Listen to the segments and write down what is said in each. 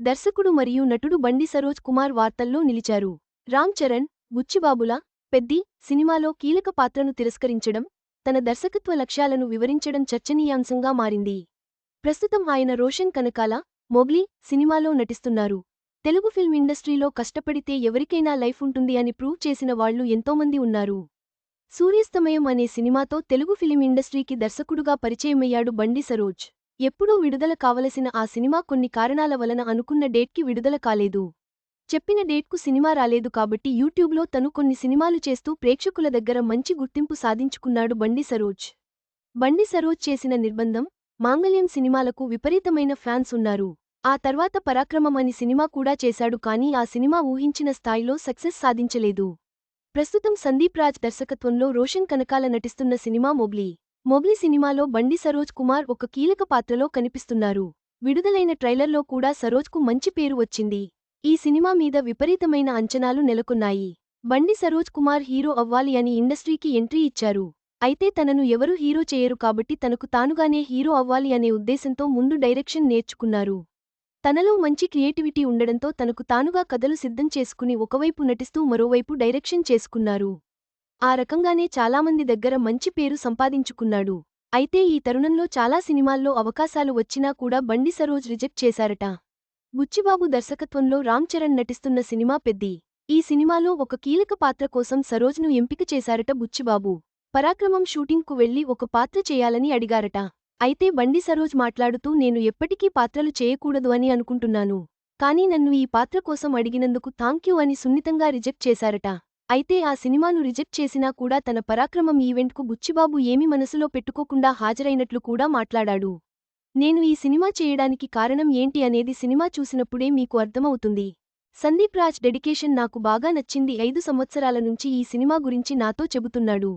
దర్శకుడు మరియు నటుడు బండి సరోజ్ కుమార్ వార్తల్లో నిలిచారు. రామ్ చరణ్ బుచ్చిబాబుల పెద్ది సినిమాలో కీలక పాత్రను తిరస్కరించడం తన దర్శకత్వ లక్ష్యాలను వివరించడం చర్చనీయాంశంగా మారింది. ప్రస్తుతం ఆయన రోషన్ కనకాల మొగ్లీ సినిమాలో నటిస్తున్నారు. తెలుగు ఫిల్మ్ ఇండస్ట్రీలో కష్టపడితే ఎవరికైనా లైఫ్ ఉంటుంది అని ప్రూవ్ చేసిన వాళ్ళు ఎంతోమంది ఉన్నారు. సూర్యాస్తమయం అనే సినిమాతో తెలుగు ఫిలిం ఇండస్ట్రీకి దర్శకుడుగా పరిచయమయ్యాడు బండి సరోజ్. ఎప్పుడూ విడుదల కావలసిన ఆ సినిమా కొన్ని కారణాల వలన అనుకున్న డేట్కి విడుదల కాలేదు. చెప్పిన డేట్కు సినిమా రాలేదు కాబట్టి యూట్యూబ్లో తను కొన్ని సినిమాలు చేస్తూ ప్రేక్షకుల దగ్గర మంచి గుర్తింపు సాధించుకున్నాడు బండి సరోజ్. బండి సరోజ్ చేసిన నిర్బంధం మాంగళ్యం సినిమాలకు విపరీతమైన ఫ్యాన్స్ ఉన్నారు. ఆ తర్వాత పరాక్రమం అని సినిమా కూడా చేశాడు కానీ ఆ సినిమా ఊహించిన స్థాయిలో సక్సెస్ సాధించలేదు. ప్రస్తుతం సందీప్ రాజ్ దర్శకత్వంలో రోషన్ కనకాల నటిస్తున్న సినిమా మొబ్లీ. మొగ్లీ సినిమాలో బండి సరోజ్ కుమార్ ఒక కీలక పాత్రలో కనిపిస్తున్నారు. విడుదలైన ట్రైలర్లో కూడా సరోజ్కు మంచి పేరు వచ్చింది. ఈ సినిమా మీద విపరీతమైన అంచనాలు నెలకొన్నాయి. బండి సరోజ్ కుమార్ హీరో అవ్వాలి అని ఇండస్ట్రీకి ఎంట్రీ ఇచ్చారు. అయితే తనను ఎవరు హీరో చేయరు కాబట్టి తనకు తానుగానే హీరో అవ్వాలి అనే ఉద్దేశంతో ముందు డైరెక్షన్ నేర్చుకున్నారు. తనలో మంచి క్రియేటివిటీ ఉండడంతో తనకు తానుగా కథలు సిద్ధం చేసుకుని ఒకవైపు నటిస్తూ మరోవైపు డైరెక్షన్ చేసుకున్నారు. ఆ రకంగానే చాలామంది దగ్గర మంచి పేరు సంపాదించుకున్నాడు. అయితే ఈ తరుణంలో చాలా సినిమాల్లో అవకాశాలు వచ్చినా కూడా బండి సరోజ్ రిజెక్ట్ చేశారట. బుచ్చిబాబు దర్శకత్వంలో రామ్ చరణ్ నటిస్తున్న సినిమా పెద్ది. ఈ సినిమాలో ఒక కీలక పాత్ర కోసం సరోజ్ను ఎంపిక చేశారట బుచ్చిబాబు. పరాక్రమం షూటింగ్కు వెళ్ళి ఒక పాత్ర చేయాలని అడిగారట. అయితే బండి సరోజ్ మాట్లాడుతూ నేను ఎప్పటికీ పాత్రలు చేయకూడదు అని అనుకుంటున్నాను. కానీ నన్ను ఈ పాత్ర కోసం అడిగినందుకు థాంక్యూ అని సున్నితంగా రిజెక్ట్ చేశారట. అయితే ఆ సినిమాను రిజెక్ట్ చేసినా కూడా తన పరాక్రమం ఈవెంట్కు బుచ్చిబాబు ఏమి మనసులో పెట్టుకోకుండా హాజరైనట్లు కూడా మాట్లాడాడు. నేను ఈ సినిమా చేయడానికి కారణం ఏంటి అనేది సినిమా చూసినప్పుడే మీకు అర్థమవుతుంది. సందీప్ రాజ్ డెడికేషన్ నాకు బాగా నచ్చింది ఐదు సంవత్సరాల నుంచి ఈ సినిమా గురించి నాతో చెబుతున్నాడు.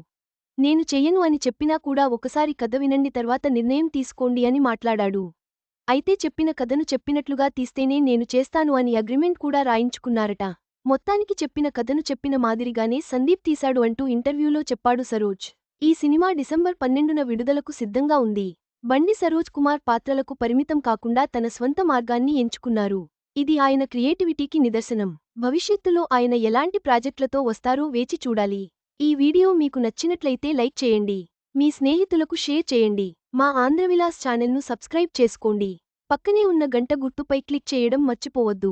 నేను చెయ్యను అని చెప్పినా కూడా ఒకసారి కథ వినండి తర్వాత నిర్ణయం తీసుకోండి అని మాట్లాడాడు. అయితే చెప్పిన కథను చెప్పినట్లుగా తీస్తేనే నేను చేస్తాను అని అగ్రిమెంట్ కూడా రాయించుకున్నారట. మొత్తానికి చెప్పిన కథను చెప్పిన మాదిరిగానే సందీప్ తీశాడు అంటూ ఇంటర్వ్యూలో చెప్పాడు సరోజ్. ఈ సినిమా డిసెంబర్ పన్నెండున విడుదలకు సిద్ధంగా ఉంది. బండి సరోజ్ కుమార్ పాత్రలకు పరిమితం కాకుండా తన స్వంత మార్గాన్ని ఎంచుకున్నారు. ఇది ఆయన క్రియేటివిటీకి నిదర్శనం. భవిష్యత్తులో ఆయన ఎలాంటి ప్రాజెక్టులతో వస్తారో వేచి చూడాలి. ఈ వీడియో మీకు నచ్చినట్లయితే లైక్ చేయండి. మీ స్నేహితులకు షేర్ చేయండి. మా ఆంధ్రవిలాస్ ఛానల్ను సబ్స్క్రైబ్ చేసుకోండి. పక్కనే ఉన్న గంట గుర్తుపై క్లిక్ చేయడం మర్చిపోవద్దు.